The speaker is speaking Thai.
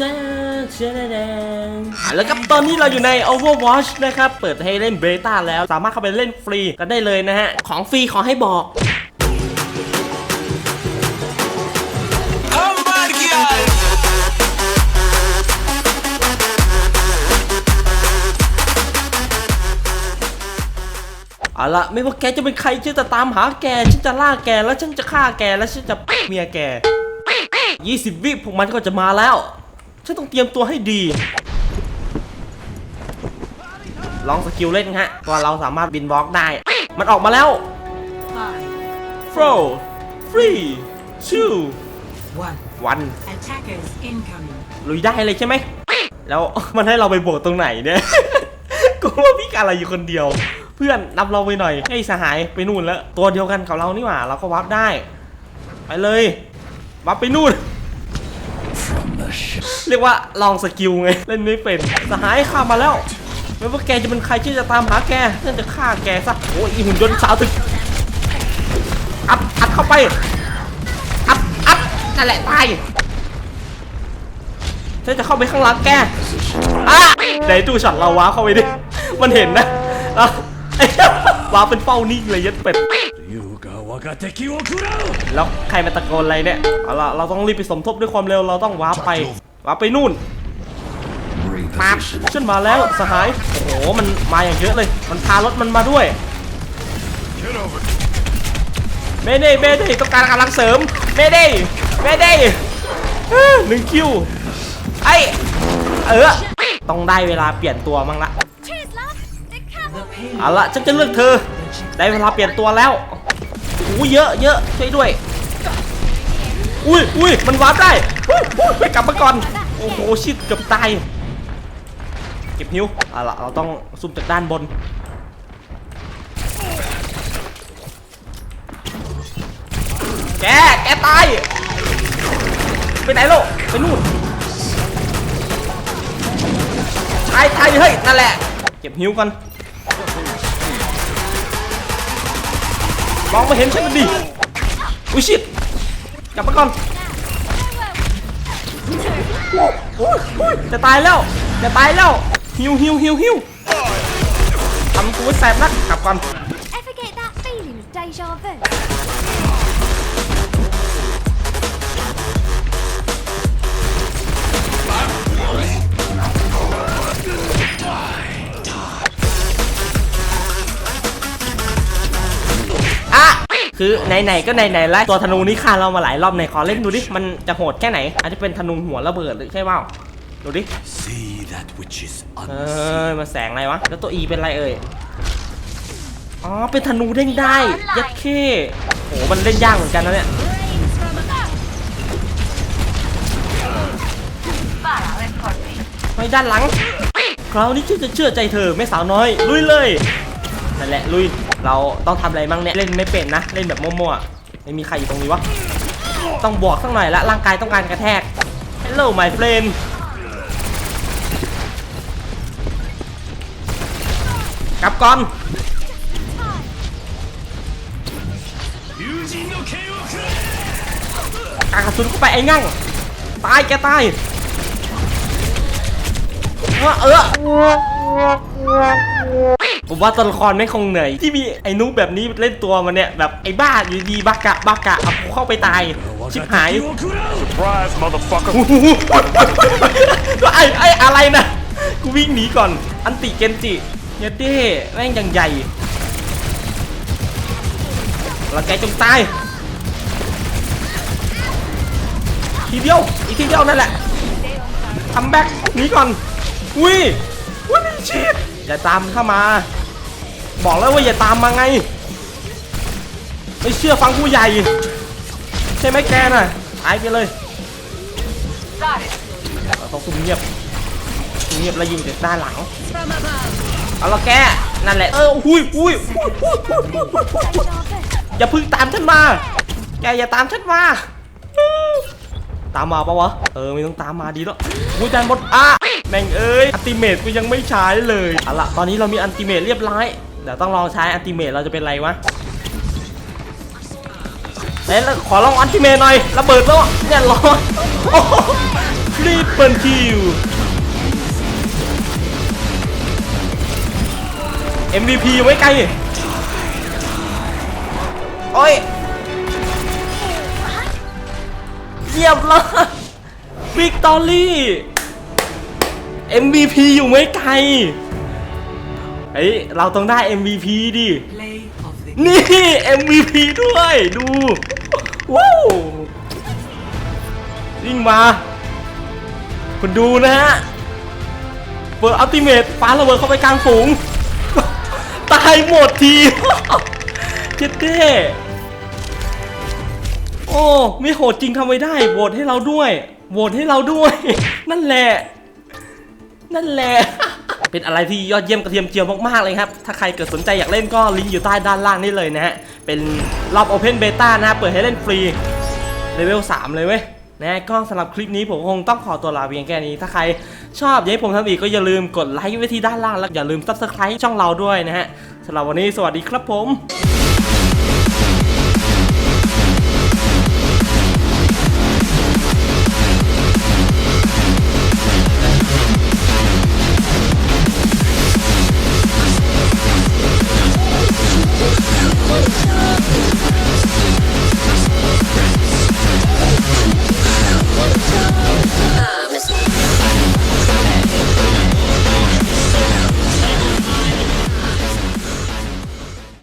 จ้าเจ้าแดงแล้วครับตอนนี้เราอยู่ใน Overwatch นะครับ เปิดให้เล่นเบต้าแล้ว สามารถเข้าไปเล่นฟรีกันได้เลยนะฮะ ของฟรีขอให้บอกเอาละไม่ว่าแกจะเป็นใครฉันจะตามหาแก ฉันจะล่าแกแล้วฉันจะฆ่าแกแล้วฉันจะเมียแก 20 วิพวกมันก็จะมาแล้ว ฉันต้องเตรียมตัวให้ดี ลองสกิลเล่นฮะตัวเราสามารถบินบล็อกได้ มันออกมาแล้ว Five, four three two one. one Attackers incoming. ลุยได้เลยใช่ไหม แล้วมันให้เราไปบวกตรงไหนเนี่ย กูว่าพี่อะไรอยู่คนเดียว เพื่อนนำเราไปหน่อยให้สหายไปนู่นแล้ว ตัวเดียวกันกับเรานี่หว่า เราก็วับได้ ไปเลย วับไปนู่น เรียกว่าลองสกิลไง เล่นไม่เป็นสหายข้ามาแล้ว ไม่ว่าแกจะเป็นใครที่จะตามหาแกนั่นจะฆ่าแกซะโอ้ยหุ่นยนต์สาวถึกอัดอัดเข้าไปอัดอัดนั่นแหละตายฉันจะเข้าไปข้างหลังแกอะไหนตู้ช็อเราว้าเข้าไปดิ มันเห็นนะว้าเป็นเฝ้านิ่งเลยยัดเป็ดแล้วใครมาตะโกนอะไรเนี่ย เอาล่ะ เราต้องรีบไปสมทบด้วยความเร็ว เราต้องว้าไป ว้าร์ปไปนู่นมาฉันมาแล้วสหาย โอ้โห มันมาอย่างเยอะเลย มันพารถมันมาด้วยเมเด้เมเด้ต้องการกำลังเสริมเมเด้เมเด้อ่าหนึ่งคิว ไอ้เออ ต้องได้เวลาเปลี่ยนตัวมั้งละ Cheers, love. The camel. The payload. เอาละฉันจะเลือกเธอ ได้เวลาเปลี่ยนตัวแล้วอู้เยอะเยอะช่วยด้วย อุ้ยอุ้ยมันวาร์ปได้อุ้ยอุ้ยไปกลับมาก่อน โอ้โห ชิดเกือบตาย เก็บฮิวเอาละเราต้องซุ่มจากด้านบน แก แกตาย ไปไหนโลกไปนู่นตายตายเฮ้ย นั่นแหละ เก็บฮิวก่อนมองมาเห็นฉันมันดิอุ้ยชิด ลับมาก่อนจะตายแล้ว จะตายแล้วฮิวฮิวฮิวฮิวทำกูแสบนักกลับก่อน คือไหนๆก็ไหนๆแล้วตัวธนูนี้ฆ่าเรามาหลายรอบในขอเล่นดูดิมันจะโหดแค่ไหนอาจจะเป็นธนูหัวระเบิดหรือใช่เปล่าดูดิ See that which is เอ unseen อมาแสงอะไรวะแล้วตัว E เป็นอะไรเอ่ยอ๋อเป็นธนูเด้งได้ยัดเข้โหมันเล่นยากเหมือนกันนะเนี่ยไปด้านหลังคราวนี้ฉันจะเชื่อใจเธอแม่สาวน้อยลุยเลย นั่นแหละลุย เราต้องทำอะไรบ้างเนี่ย เล่นไม่เป็นนะ เล่นแบบมั่วๆ ไม่มีใครอยู่ตรงนี้วะ ต้องบอกสักหน่อยละร่างกายต้องการกระแทก Hello my friend กลับก่อนการะสุนเข้าไปไอ้งั่ง ตายแกตายเออเออ ผมว่าตัวละครไม่คงเหนื่อยที่มีไอ้นุ๊กแบบนี้เล่นตัวมันเนี่ยแบบไอ้บ้าอยู่ดีบักกะบักกะเอาเข้าไปตายชิบหายไอ้ไอ้อะไรนะกูวิ่งหนีก่อนอันติเกนจิเยเต้แม่งยังใหญ่เราแกจงตายทีเดียวอีกทีเดียวนั่นแหละทำแบ็กหนีก่อนอุ้ยอุ้ยชีพอย่าตามเข้ามา บอกแล้วว่าอย่าตามมาไง ไม่เชื่อฟังผู้ใหญ่ ใช่ไหมแกน่ะหายไปเลยเราต้องซุ่มเงียบเงียบแล้วยิงจากด้านหลังเอาละแกนั่นแหละเอออุ้ยอุ้ยอย่าพึ่งตามฉันมา แกอย่าตามฉันมา ตามมาปะวะ เออไม่ต้องตามมาดีแล้วกูจันมดอะแม่งเอ้ยอัลติเมทกูยังไม่ใช้เลยเอาละตอนนี้เรามีอัลติเมทเรียบร้อย ดี๋ยวต้องลองใช้อันติเมตเราจะเป็นไรวะเอ้ยแล้วขอลองอันติเมตหน่อยระเบิดแล้วเนี่ยร้อนรีบเปิลคิว MVP ไว้ไกลโอ้ยเยียบเลยวิกตอรี่ MVP อยู่ไม่ไกล เฮ้ยเราต้องได้ MVP ดิ Play of the นี่ MVP ด้วย ดู ว้าววิ่งมา คุณดูนะฮะ เปิดอัลติเมทฟ้าระเบิดเข้าไปกลางฝูง ตายหมดที เจ็ดเด้โอ้ไม่โหดจริงทำไม่ได้ โหวตให้เราด้วย โหวตให้เราด้วย นั่นแหละ นั่นแหละ เป็นอะไรที่ยอดเยี่ยมกระเทียมเจียวมากๆเลยครับ ถ้าใครเกิดสนใจอยากเล่นก็ลิงก์อยู่ใต้ด้านล่างนี่เลยนะฮะ เป็นรอบ Open Beta นะฮะเปิดให้เล่นฟรีเลเวล3เลยเว้ยนะก็สำหรับคลิปนี้ผมคงต้องขอตัวลาเพียงแค่นี้ ถ้าใครชอบอยากให้ผมทำอีกก็อย่าลืมกดไลค์ไว้ที่ด้านล่าง แล้วอย่าลืม subscribe ช่องเราด้วยนะฮะสำหรับวันนี้สวัสดีครับผม